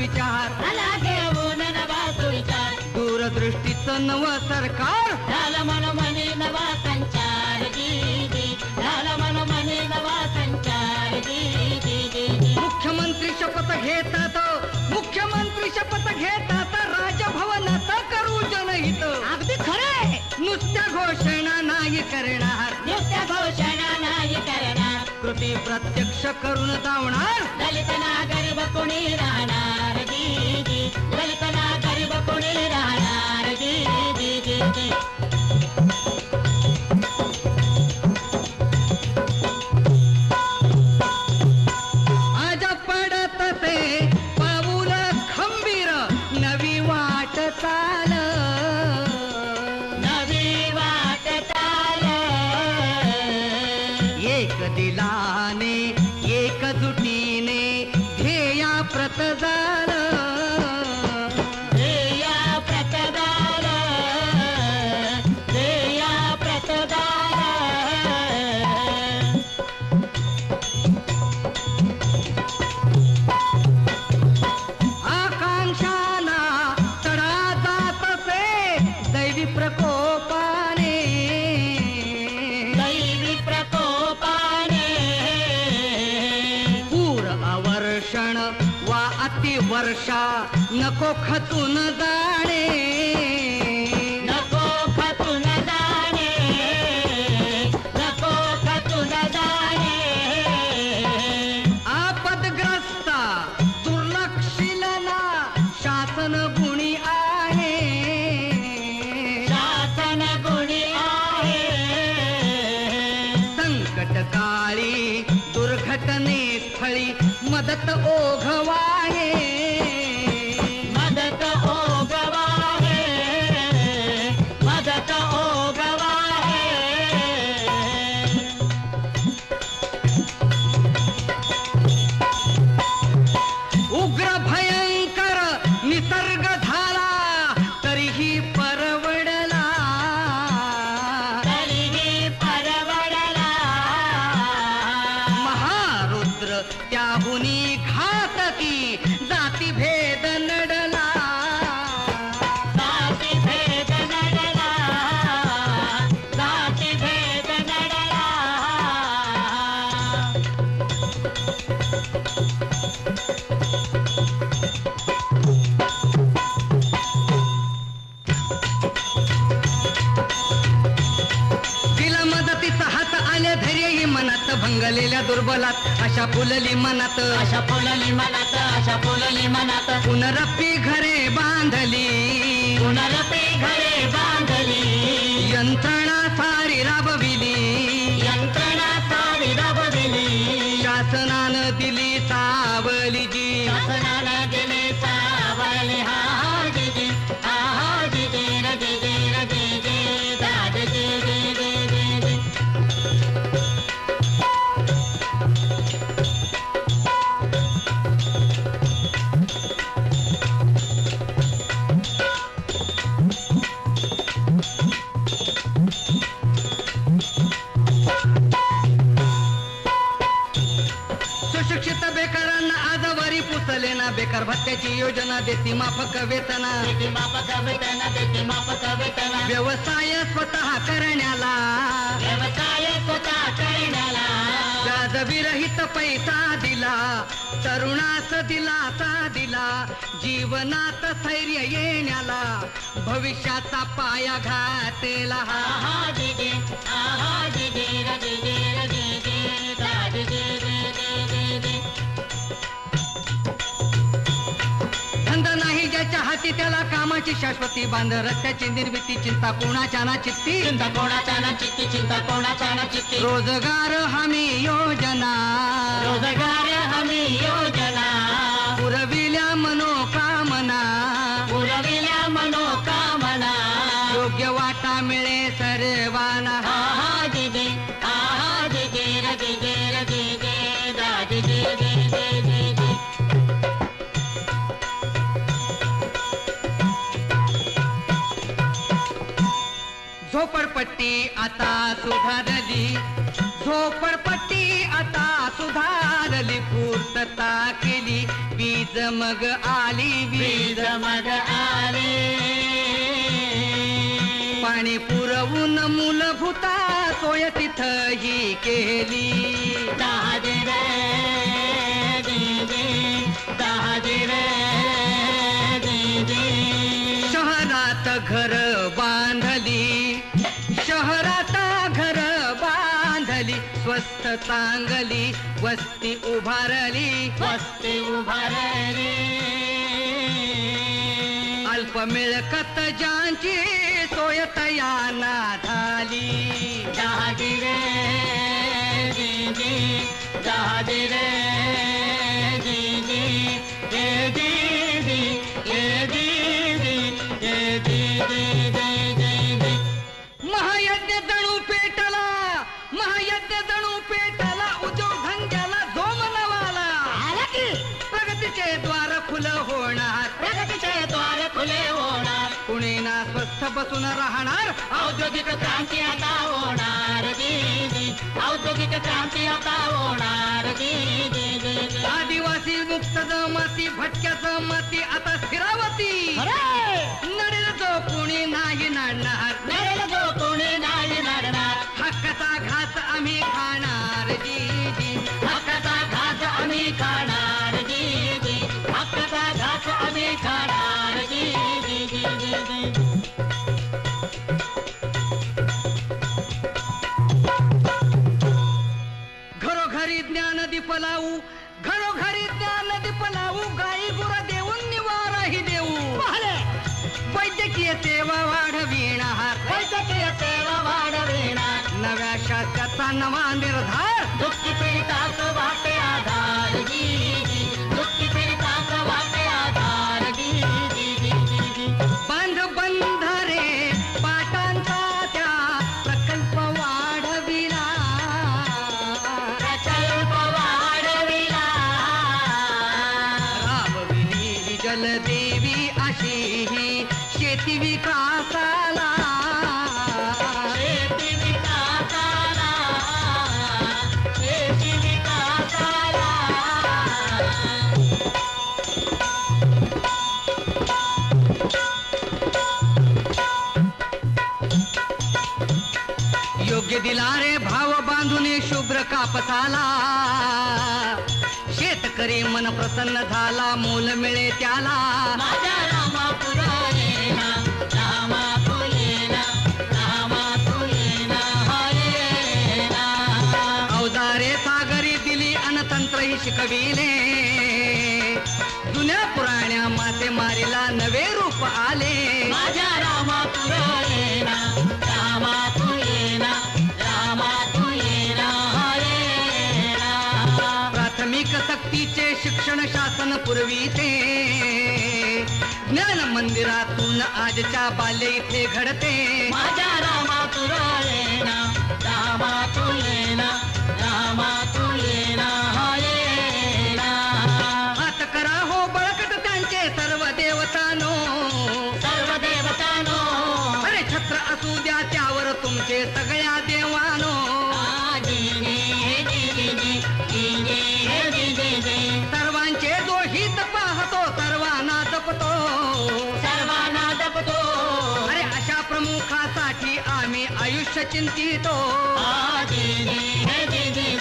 विचार. मला घेऊन नवा सुविचार दूरदृष्टीचं नवं सरकार. झालं मन नवा संचार झालं मन नवा संचार मुख्यमंत्री शपथ घेतात. मुख्यमंत्री शपथ घेतात. राजभवनात करू जनहित. अगदी खरंय नुसत्या घोषणा नाही करणार. नुसत्या घोषणा प्रत्यक्ष करून दावणार दलित ना गरीब कोणी राहणार? दीदी दलित ना गरीब कोणी राहणार? एक दिलाने अतिवर्षा नको खचून जाणे. नको जाणे. नको खचून जाणे. आपदग्रस्ता दुर्लक्षिलना शासन गुणी आहे. शासन गुणी आहे. संकट काळी दुर्घटने स्थळी मदत ओघवाहे त्याहुनी घातकी भंगलेल्या दुर्बलात अशा फुलली मनात. अशा फुलली मनात अशा फुलली मनात. पुनरपी घरे बांधली. पुनरपे घरे बांधली. ना बेकार भत्त्याची योजना देती माफक वेतना. देते मापक वेतन देते मापक वेतन. व्यवसाय स्वतः करण्याला. व्यवसाय स्वतः करण्याला. व्याजविरहित पैसा दिला तरुणास दिलासा दिला जीवनात स्थैर्य येण्याला भविष्याचा पाया घातेला. हा हा दिदी हा हा दिदी नाही ज्याच्या हाती त्याला कामाची शाश्वती बांध रस्त्याची निर्मिती चिंता कोणाच्या ना चित्ती. चिंता कोणाचा ना चित्ती चिंता कोणाचा ना चित्ती. रोजगार हमी योजना. रोजगार हमी योजना. पुरविल्या मनोकामना. पुरविल्या मनोकामना. योग्य वाटा मिळे सर्वांना. झोपडपट्टी आता सुधारली. झोपडपट्टी आता सुधारली पूर्तता केली. वीज मग आली वीज मग आले. आणि पुरवून मूलभूता सोय तिथही केली. शहरात घर चांगली वस्ती उभारली. वस्ती उभारली. अल्प मिळकत ज्यांची सोय तयाना झाली. दादी रे दीदी दादी रे दीदी ए दीदी ए दीदी बसून राहणार. औद्योगिक क्रांती आता होणार. औद्योगिक क्रांती आता होणार. आदिवासी मुक्त जमाती भटक्या जमाती आता स्थिरावती. लावू घरोघरी ज्ञान दीप लावू गाई गुर देऊन निवाराही देऊ. वैद्यकीय सेवा वाढविणार वैद्यकीय सेवा वाढविणार नव्या शासकाचा नवा निर्धार. दुःखी पीडिताच वाटे कापसाला शेतकरी मन प्रसन्न झाला मूल मिळे त्याला. अवजारे सागरी दिली अनतंत्रही शिकविले. जुन्या पुराण्या माते मारीला नवे रूप आले. माझ्या रामा तुलेना शिक्षण शासन पुरविते ज्ञान मंदिरातून आजच्या बाल्य इथे घडते. माझ्या रामा तुलेना रामा तुलेना रामा तुलेना हरेना हात करा हो बळकट त्यांचे सर्व देवतानो. सर्व देवतानो. अरे छत्र असू द्या त्यावर तुमचे सगळ्या देवानो आयुष्य चिंतितो दीदी